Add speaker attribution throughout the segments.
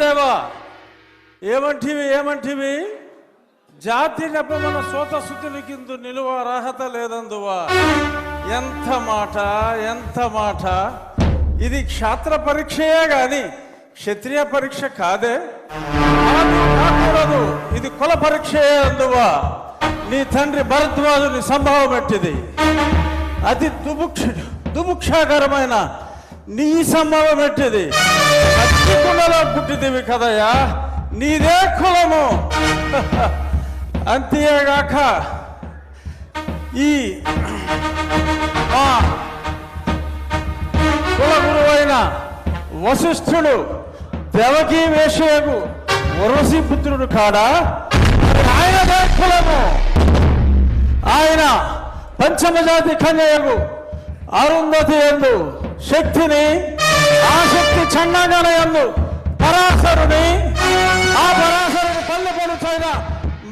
Speaker 1: దేవా ఏమంటివి ఏమంటివి? జాతి నెపమన సోత కింద నిలువ అర్హత లేదందువా? ఎంత మాట ఎంత మాట? ఇది క్షాత్ర పరీక్షయే గాని క్షత్రియ పరీక్ష కాదే. కాకూడదు. ఇది కుల పరీక్షయే అందువా? నీ తండ్రి భరద్వాజుని సంభవం ఎట్టిది అతి దుముక్ష దుముక్షాకరమైన నీ సంభవం ఎట్టిది? కుండలో పుట్టిదివి కదయ్యా. నీదే కులము. అంతేగాక ఈ మా కుల గురువైన వశిష్ఠుడు దేవకీ వేషయకు వరసి పుత్రుడు కాడా? ఆయనదే కులము. ఆయన పంచమజాతి కన్యకు అరుంధతి ఎందు శక్తిని ఆ శక్తి చండాగన పరాశరుని ఆ పరాశరుని పల్లె పడుచైన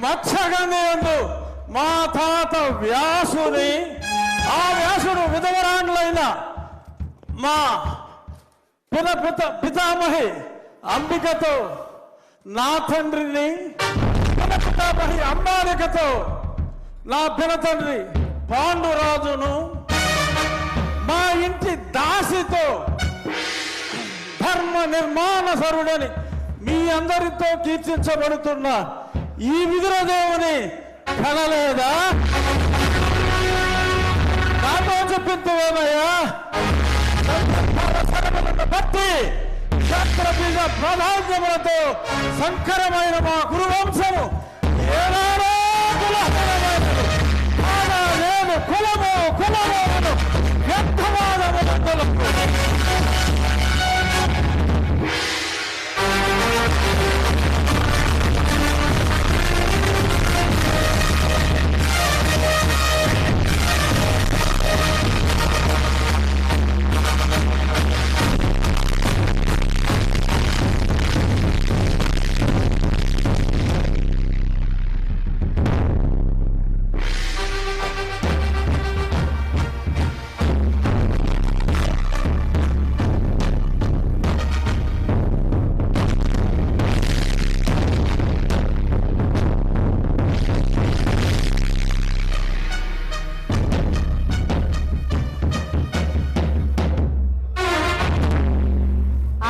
Speaker 1: మత్స్యగంధయందు మా తాత వ్యాసుని ఆ వ్యాసుడు విధవరాండ్లైన మా పిత పిత పితామహి అంబికతో నా తండ్రిని పిన పితామహి అంబాలికతో నా పిన తండ్రి పాండురాజును మా ఇంటి దా నిర్మాణ సర్వుడని మీ అందరితో కీర్తించబడుతున్న ఈ విదురదేవుని కనలేదా? నాతో చెప్పిందేమయ్యా భక్తి క్షత్రబీజ ప్రాధాన్యములతో సంకరమైన మా గురువంశము ఏనాడో